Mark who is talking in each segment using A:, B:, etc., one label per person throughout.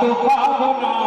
A: তো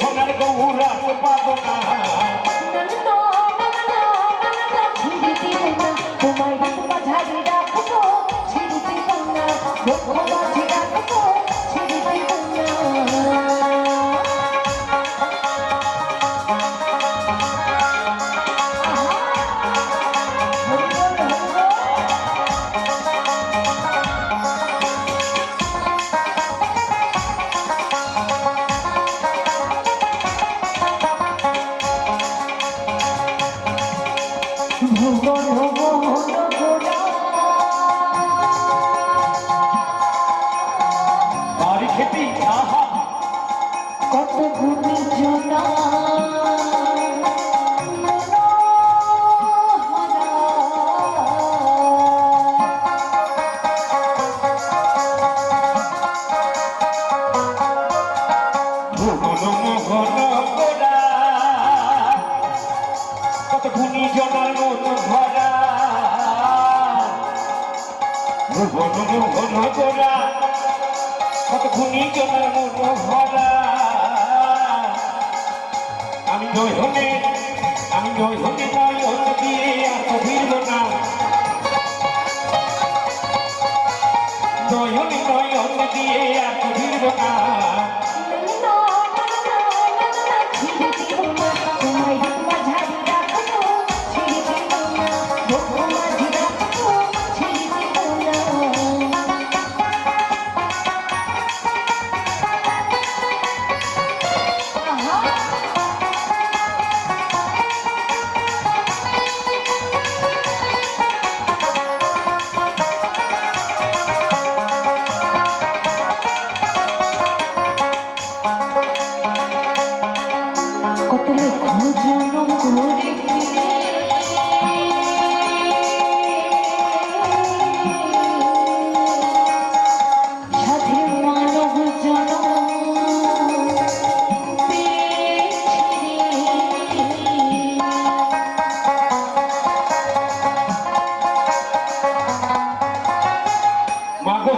A: সোনার গৌরা পাবো না ভুবন মোহন গোরা কত গুণী জনার মন ভরা আমি নয় হলে আমি নয় হলে নয় অন্য দিয়ে আর তো ফিরব না। নয় হলে নয় অন্য দিয়ে আর তো ফিরব না।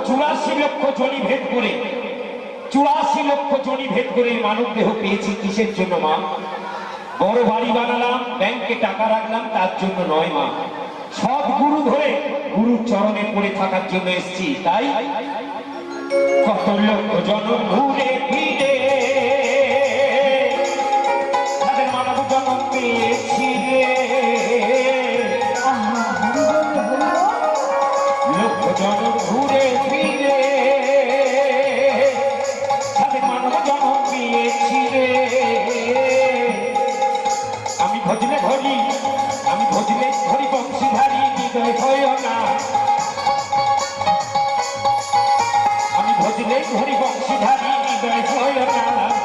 A: চুরাশি লক্ষ জনি ভেদ করে, চুরাশি লক্ষ ভেদ করে মানব দেহ পেয়েছি কিসের জন্য মা? বড় বাড়ি বানালাম, ব্যাংকে টাকা রাখলাম, তার জন্য নয় মা। সব গুরু ধরে গুরু চরণে পড়ে থাকার জন্য এসছি। তাই কত লক্ষ জন ঘুরে ফিরে আমি ভজলে ধরি বংশীধারী হৃদয় হয় না